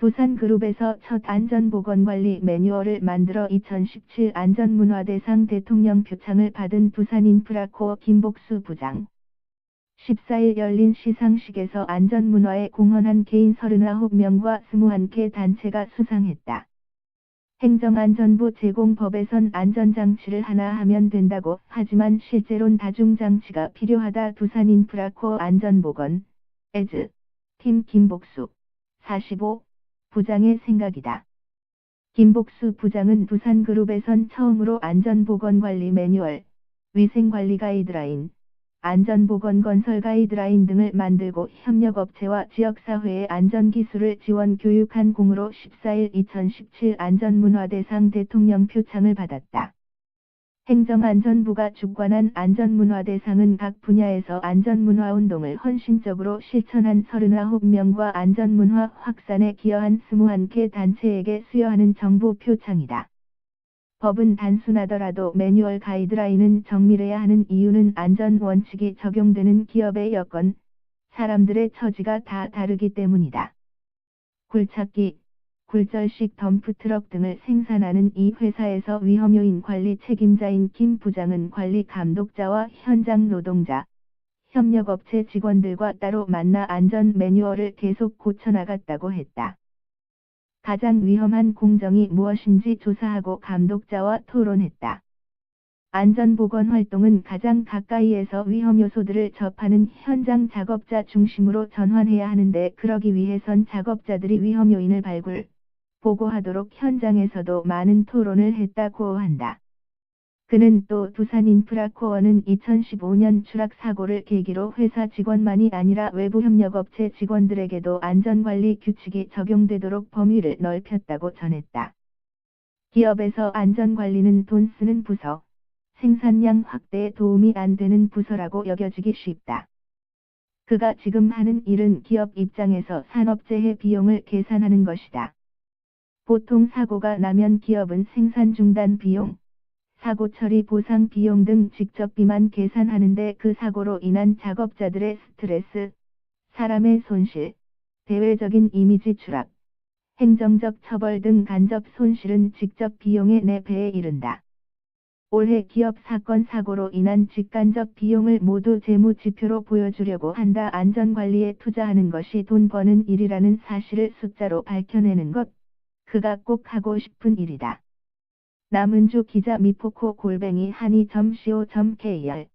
두산그룹에서 첫 안전보건관리 매뉴얼을 만들어 2017 안전문화대상 대통령 표창을 받은 두산인프라코어 김복수 부장. 14일 열린 시상식에서 안전문화에 공헌한 개인 39명과 21개 단체가 수상했다. 행정안전부 제공법에선 안전장치를 하나 하면 된다고 하지만 실제론 다중장치가 필요하다 두산인프라코어 안전보건, 에즈, 팀 김복수, 45, 부장의 생각이다. 김복수 부장은 두산그룹에선 처음으로 안전보건관리 매뉴얼, 위생관리 가이드라인, 안전보건 건설 가이드라인 등을 만들고 협력업체와 지역사회의 안전기술을 지원 교육한 공으로 14일 2017 안전문화대상 대통령 표창을 받았다. 행정안전부가 주관한 안전문화 대상은 각 분야에서 안전문화 운동을 헌신적으로 실천한 39명과 안전문화 확산에 기여한 21개 단체에게 수여하는 정부 표창이다. 법은 단순하더라도 매뉴얼 가이드라인은 정밀해야 하는 이유는 안전 원칙이 적용되는 기업의 여건, 사람들의 처지가 다 다르기 때문이다. 굴착기, 굴절식 덤프트럭 등을 생산하는 이 회사에서 위험요인 관리 책임자인 김 부장은 관리 감독자와 현장 노동자, 협력업체 직원들과 따로 만나 안전 매뉴얼을 계속 고쳐나갔다고 했다. 가장 위험한 공정이 무엇인지 조사하고 감독자와 토론했다. 안전보건 활동은 가장 가까이에서 위험 요소들을 접하는 현장 작업자 중심으로 전환해야 하는데 그러기 위해선 작업자들이 위험 요인을 발굴, 보고하도록 현장에서도 많은 토론을 했다고 한다. 그는 또 두산인프라코어는 2015년 추락 사고를 계기로 회사 직원만이 아니라 외부 협력업체 직원들에게도 안전관리 규칙이 적용되도록 범위를 넓혔다고 전했다. 기업에서 안전관리는 돈 쓰는 부서, 생산량 확대에 도움이 안 되는 부서라고 여겨지기 쉽다. 그가 지금 하는 일은 기업 입장에서 산업재해 비용을 계산하는 것이다. 보통 사고가 나면 기업은 생산 중단 비용, 사고 처리 보상 비용 등 직접비만 계산하는데 그 사고로 인한 작업자들의 스트레스, 사람의 손실, 대외적인 이미지 추락, 행정적 처벌 등 간접 손실은 직접 비용의 4배에 이른다. 올해 기업 사건 사고로 인한 직간접 비용을 모두 재무 지표로 보여주려고 한다. 안전관리에 투자하는 것이 돈 버는 일이라는 사실을 숫자로 밝혀내는 것, 그가 꼭 하고 싶은 일이다. 남은주 기자 미포코 골뱅이 한이.co.kr